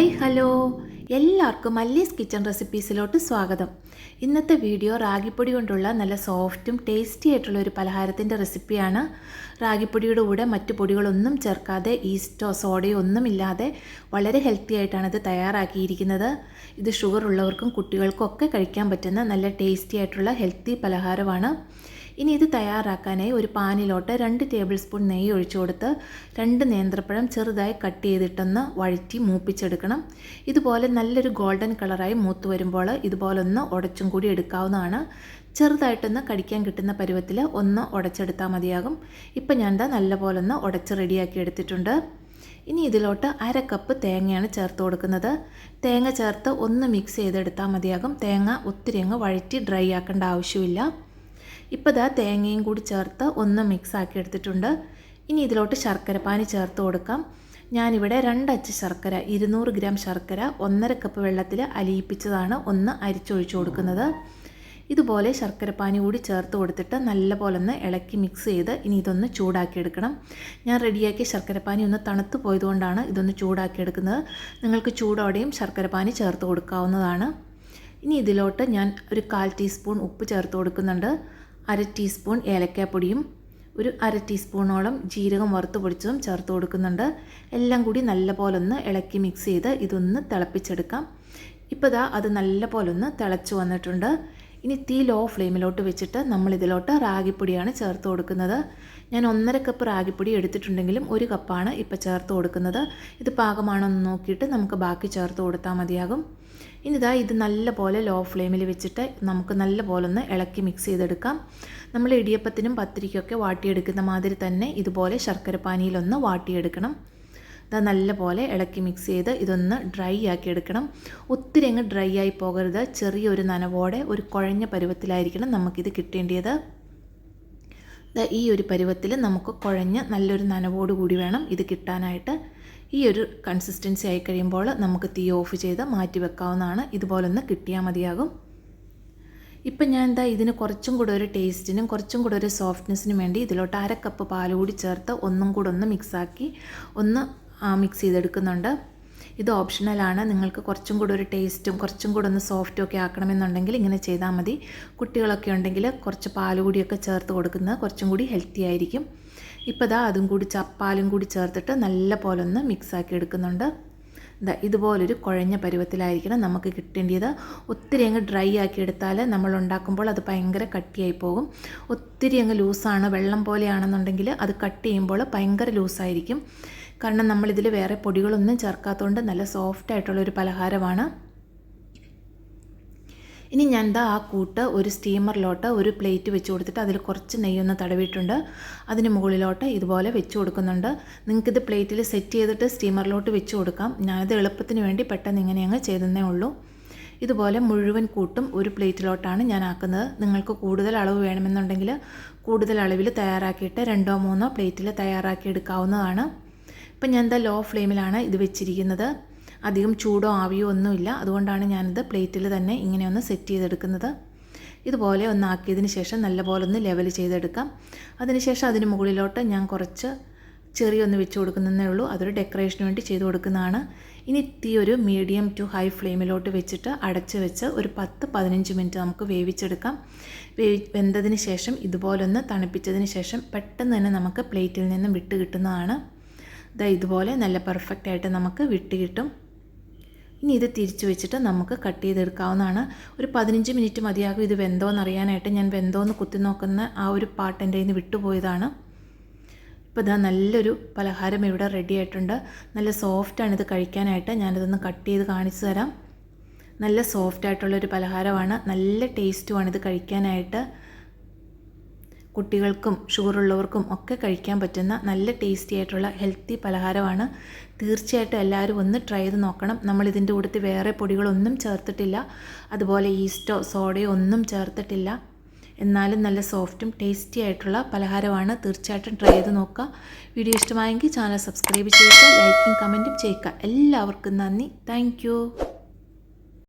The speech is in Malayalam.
Hi hello. എല്ലാവർക്കും മല്ലീസ് കിച്ചൺ റെസിപ്പീസിലോട്ട് സ്വാഗതം. ഇന്നത്തെ വീഡിയോ റാഗിപ്പൊടി കൊണ്ടുള്ള നല്ല സോഫ്റ്റും ടേസ്റ്റി ആയിട്ടുള്ള ഒരു പലഹാരത്തിന്റെ റെസിപ്പിയാണ്. റാഗിപ്പൊടിയുടെ കൂടെ മറ്റു പൊടികളൊന്നും ചേർക്കാതെ ഈസ്റ്റോ സോഡയോ ഒന്നും ഇല്ലാതെ വളരെ ഹെൽത്തി ആയിട്ടാണ് ഇത് തയ്യാറാക്കിയിരിക്കുന്നത്. ഇത് ഷുഗർ ഉള്ളവർക്കും കുട്ടികൾക്കും ഒക്കെ കഴിക്കാൻ പറ്റുന്ന നല്ല ടേസ്റ്റി ആയിട്ടുള്ള ഹെൽത്തി പലഹാരമാണ്. ഇനി ഇത് തയ്യാറാക്കാനായി ഒരു പാനിലോട്ട് രണ്ട് ടേബിൾ സ്പൂൺ നെയ്യ് ഒഴിച്ചു കൊടുത്ത് രണ്ട് നേന്ത്രപ്പഴം ചെറുതായി കട്ട് ചെയ്തിട്ടൊന്ന് വഴറ്റി മൂപ്പിച്ചെടുക്കണം. ഇതുപോലെ നല്ലൊരു ഗോൾഡൻ കളറായി മൂത്ത് വരുമ്പോൾ ഇതുപോലെ ഒന്ന് ഉടച്ചും കൂടി എടുക്കാവുന്നതാണ്. ചെറുതായിട്ടൊന്ന് കടിക്കാൻ കിട്ടുന്ന പരുവത്തിൽ ഒന്ന് ഉടച്ചെടുത്താൽ മതിയാകും. ഇപ്പം ഞാൻ എന്താ നല്ലപോലെ ഒന്ന് ഉടച്ച് റെഡിയാക്കി എടുത്തിട്ടുണ്ട്. ഇനി ഇതിലോട്ട് അര കപ്പ് തേങ്ങയാണ് ചേർത്ത് കൊടുക്കുന്നത്. തേങ്ങ ചേർത്ത് ഒന്ന് മിക്സ് ചെയ്തെടുത്താൽ മതിയാകും. തേങ്ങ ഒത്തിരി അങ്ങ് വഴറ്റി ഡ്രൈ ആക്കേണ്ട ആവശ്യമില്ല. ഇപ്പോൾ ഇതാ തേങ്ങയും കൂടി ചേർത്ത് ഒന്ന് മിക്സ് ആക്കി എടുത്തിട്ടുണ്ട്. ഇനി ഇതിലോട്ട് ശർക്കരപ്പാനി ചേർത്ത് കൊടുക്കാം. ഞാനിവിടെ രണ്ടച്ച് ശർക്കര ഇരുന്നൂറ് ഗ്രാം ശർക്കര ഒന്നര കപ്പ് വെള്ളത്തിൽ അലിയിപ്പിച്ചതാണ് ഒന്ന് അരിച്ചൊഴിച്ചു കൊടുക്കുന്നത്. ഇതുപോലെ ശർക്കരപ്പാനി കൂടി ചേർത്ത് കൊടുത്തിട്ട് നല്ലപോലെ ഒന്ന് ഇളക്കി മിക്സ് ചെയ്ത് ഇനി ഇതൊന്ന് ചൂടാക്കിയെടുക്കണം ഞാൻ റെഡിയാക്കിയ ശർക്കരപ്പാനി ഒന്ന് തണുത്ത് പോയതുകൊണ്ടാണ് ഇതൊന്ന് ചൂടാക്കിയെടുക്കുന്നത് നിങ്ങൾക്ക് ചൂടോടെയും ശർക്കരപ്പാനി ചേർത്ത് കൊടുക്കാവുന്നതാണ്. ഇനി ഇതിലോട്ട് ഞാൻ ഒരു കാൽ ടീസ്പൂൺ ഉപ്പ് ചേർത്ത് കൊടുക്കുന്നുണ്ട്. അര ടീസ്പൂൺ ഏലക്കാപ്പൊടിയും ഒരു അര ടീസ്പൂണോളം ജീരകം വറുത്ത് പൊടിച്ചതും ചേർത്ത് കൊടുക്കുന്നുണ്ട്. എല്ലാം കൂടി നല്ലപോലെ ഒന്ന് ഇളക്കി മിക്സ് ചെയ്ത് ഇതൊന്ന് തിളപ്പിച്ചെടുക്കാം. ഇപ്പോൾ ദാ അത് നല്ലപോലെ ഒന്ന് തിളച്ച് വന്നിട്ടുണ്ട്. ഇനി തീ ലോ ഫ്ലെയിമിലോട്ട് വെച്ചിട്ട് നമ്മൾ ഇതിലോട്ട് റാഗിപ്പൊടിയാണ് ചേർത്ത് കൊടുക്കുന്നത്. ഞാൻ ഒന്നര കപ്പ് റാഗിപ്പൊടി എടുത്തിട്ടുണ്ടെങ്കിലും ഒരു കപ്പാണ് ഇപ്പോൾ ചേർത്ത് കൊടുക്കുന്നത്. ഇത് പാകമാണോ എന്ന് നോക്കിയിട്ട് നമുക്ക് ബാക്കി ചേർത്ത് കൊടുത്താൽ മതിയാകും. ഇനി ഇതാ ഇത് നല്ല പോലെ ലോ ഫ്ലെയിമിൽ വെച്ചിട്ട് നമുക്ക് നല്ല പോലെ ഒന്ന് ഇളക്കി മിക്സ് ചെയ്തെടുക്കാം. നമ്മൾ ഇടിയപ്പത്തിനും പത്തിരിക്കൊക്കെ വാട്ടിയെടുക്കുന്ന മാതിരി തന്നെ ഇതുപോലെ ശർക്കര പാനിയിലൊന്ന് വാട്ടിയെടുക്കണം. ഇതാ നല്ലപോലെ ഇളക്കി മിക്സ് ചെയ്ത് ഇതൊന്ന് ഡ്രൈ ആക്കി എടുക്കണം. ഒത്തിരി അങ്ങ് ഡ്രൈ ആയി പോകരുത്. ചെറിയൊരു നനവോടെ ഒരു കുഴഞ്ഞ പരുവത്തിലായിരിക്കണം നമുക്കിത് കിട്ടേണ്ടത് ഈ ഒരു പരുവത്തിൽ നമുക്ക് കുഴഞ്ഞ് നല്ലൊരു നനവോട് കൂടി വേണം ഇത് കിട്ടാനായിട്ട്. ഈ ഒരു കൺസിസ്റ്റൻസി ആയി കഴിയുമ്പോൾ നമുക്ക് തീ ഓഫ് ചെയ്ത് മാറ്റി വെക്കാവുന്നതാണ്. ഇതുപോലൊന്ന് കിട്ടിയാൽ മതിയാകും. ഇപ്പം ഞാൻ എന്താ ഇതിന് കുറച്ചും കൂടെ ഒരു ടേസ്റ്റിനും കുറച്ചും കൂടെ ഒരു സോഫ്റ്റ്നെസ്സിനും വേണ്ടി ഇതിലോട്ട് അര കപ്പ് പാൽ കൂടി ചേർത്ത് ഒന്നും കൂടെ ഒന്ന് മിക്സാക്കി ഒന്ന് മിക്സ് ചെയ്തെടുക്കുന്നുണ്ട്. ഇത് ഓപ്ഷണലാണ് നിങ്ങൾക്ക് കുറച്ചും കൂടെ ഒരു ടേസ്റ്റും കുറച്ചും കൂടെ ഒന്ന് സോഫ്റ്റും ഒക്കെ ആക്കണമെന്നുണ്ടെങ്കിൽ ഇങ്ങനെ ചെയ്താൽ മതി. കുട്ടികളൊക്കെ ഉണ്ടെങ്കിൽ കുറച്ച് പാൽ കൂടിയൊക്കെ ചേർത്ത് കൊടുക്കുന്നത് കുറച്ചും കൂടി ഹെൽത്തി ആയിരിക്കും. ഇപ്പോൾ ഇതാ അതും കൂടി ചപ്പാലും കൂടി ചേർത്തിട്ട് നല്ല പോലെ ഒന്ന് മിക്സാക്കി എടുക്കുന്നുണ്ട്. ഇതാ ഇതുപോലൊരു കുഴഞ്ഞ പരുവത്തിലായിരിക്കണം നമുക്ക് കിട്ടേണ്ടത്. ഒത്തിരി അങ്ങ് ഡ്രൈ ആക്കി എടുത്താൽ നമ്മൾ ഉണ്ടാക്കുമ്പോൾ അത് ഭയങ്കര കട്ടിയായി പോകും. ഒത്തിരി അങ്ങ് ലൂസാണ് വെള്ളം പോലെയാണെന്നുണ്ടെങ്കിൽ അത് കട്ട് ചെയ്യുമ്പോൾ ഭയങ്കര ലൂസായിരിക്കും കാരണം നമ്മളിതിൽ വേറെ പൊടികളൊന്നും ചേർക്കാത്തതുകൊണ്ട് നല്ല സോഫ്റ്റ് ആയിട്ടുള്ള ഒരു പലഹാരമാണ്. ഇനി ഞാൻ എന്താ ആ കൂട്ട് ഒരു സ്റ്റീമറിലോട്ട് ഒരു പ്ലേറ്റ് വെച്ച് കൊടുത്തിട്ട് അതിൽ കുറച്ച് നെയ്യൊന്ന് തടവിയിട്ടുണ്ട്. അതിന് മുകളിലോട്ട് ഇതുപോലെ വെച്ച് കൊടുക്കുന്നുണ്ട്. നിങ്ങൾക്കിത് പ്ലേറ്റിൽ സെറ്റ് ചെയ്തിട്ട് സ്റ്റീമറിലോട്ട് വെച്ച് കൊടുക്കാം. ഞാനത് എളുപ്പത്തിന് വേണ്ടി പെട്ടെന്ന് ഇങ്ങനെ അങ്ങ് ചെയ്തതേ ഉള്ളൂ. ഇതുപോലെ മുഴുവൻ കൂട്ടും ഒരു പ്ലേറ്റിലോട്ടാണ് ഞാൻ ആക്കുന്നത്. നിങ്ങൾക്ക് കൂടുതൽ അളവ് വേണമെന്നുണ്ടെങ്കിൽ കൂടുതൽ അളവിൽ തയ്യാറാക്കിയിട്ട് രണ്ടോ മൂന്നോ പ്ലേറ്റിൽ തയ്യാറാക്കി എടുക്കാവുന്നതാണ്. ഇപ്പം ഞാൻ എന്താ ലോ ഫ്ലെയിമിലാണ് ഇത് വെച്ചിരിക്കുന്നത്. അധികം ചൂടോ ആവിയോ ഒന്നുമില്ല. അതുകൊണ്ടാണ് ഞാനിത് പ്ലേറ്റിൽ തന്നെ ഇങ്ങനെ ഒന്ന് സെറ്റ് ചെയ്തെടുക്കുന്നത്. ഇതുപോലെ ഒന്നാക്കിയതിന് ശേഷം നല്ലപോലെ ഒന്ന് ലെവൽ ചെയ്തെടുക്കാം. അതിനുശേഷം അതിന് മുകളിലോട്ട് ഞാൻ കുറച്ച് ചെറിയൊന്ന് വെച്ച് കൊടുക്കുന്നതേ ഉള്ളൂ. അതൊരു ഡെക്കറേഷന് വേണ്ടി ചെയ്ത് കൊടുക്കുന്നതാണ്. ഇനി തീ ഒരു മീഡിയം ടു ഹൈ ഫ്ലെയിമിലോട്ട് വെച്ചിട്ട് അടച്ച് വെച്ച് ഒരു പത്ത് പതിനഞ്ച് മിനിറ്റ് നമുക്ക് വേവിച്ചെടുക്കാം. വേവി വെന്തതിന് ശേഷം ഇതുപോലൊന്ന് തണുപ്പിച്ചതിന് ശേഷം പെട്ടെന്ന് തന്നെ നമുക്ക് പ്ലേറ്റിൽ നിന്നും വിട്ട് കിട്ടുന്നതാണ്. ഇതാ ഇതുപോലെ നല്ല പെർഫെക്റ്റ് ആയിട്ട് നമുക്ക് വിട്ട് കിട്ടും. ഇനി ഇത് തിരിച്ചു വെച്ചിട്ട് നമുക്ക് കട്ട് ചെയ്തെടുക്കാവുന്നതാണ്. ഒരു പതിനഞ്ച് മിനിറ്റ് മതിയാകും ഇത് വെന്തോന്ന് അറിയാനായിട്ട്. ഞാൻ വെന്തോന്ന് കുത്തി നോക്കുന്ന ആ ഒരു പാട്ട് എന്റെ നിന്ന് വിട്ടുപോയതാണ് ഇപ്പോൾ ഇതാ നല്ലൊരു പലഹാരം ഇവിടെ റെഡി ആയിട്ടുണ്ട്. നല്ല സോഫ്റ്റാണ് ഇത് കഴിക്കാനായിട്ട്. ഞാനിതൊന്ന് കട്ട് ചെയ്ത് കാണിച്ചു തരാം. നല്ല സോഫ്റ്റ് ആയിട്ടുള്ളൊരു പലഹാരമാണ്. നല്ല ടേസ്റ്റുമാണ് ഇത് കഴിക്കാനായിട്ട്. കുട്ടികൾക്കും ഷുഗറുള്ളവർക്കും ഒക്കെ കഴിക്കാൻ പറ്റുന്ന നല്ല ടേസ്റ്റി ആയിട്ടുള്ള ഹെൽത്തി പലഹാരമാണ്. തീർച്ചയായിട്ടും എല്ലാവരും ഒന്ന് ട്രൈ ചെയ്ത് നോക്കണം. നമ്മൾ ഇതിന്റെ കൂട്ടത്തിൽ വേറെ പൊടികളൊന്നും ചേർത്തിട്ടില്ല. അതുപോലെ ഈസ്റ്റോ സോഡയോ ഒന്നും ചേർത്തിട്ടില്ല. എന്നാലും നല്ല സോഫ്റ്റും ടേസ്റ്റി ആയിട്ടുള്ള പലഹാരമാണ്. തീർച്ചയായിട്ടും ട്രൈ ചെയ്ത് നോക്കുക. വീഡിയോ ഇഷ്ടമായെങ്കിൽ ചാനൽ സബ്സ്ക്രൈബ് ചെയ്യുക ലൈക്കും കമന്റും ചെയ്യുക. എല്ലാവർക്കും നന്ദി. താങ്ക്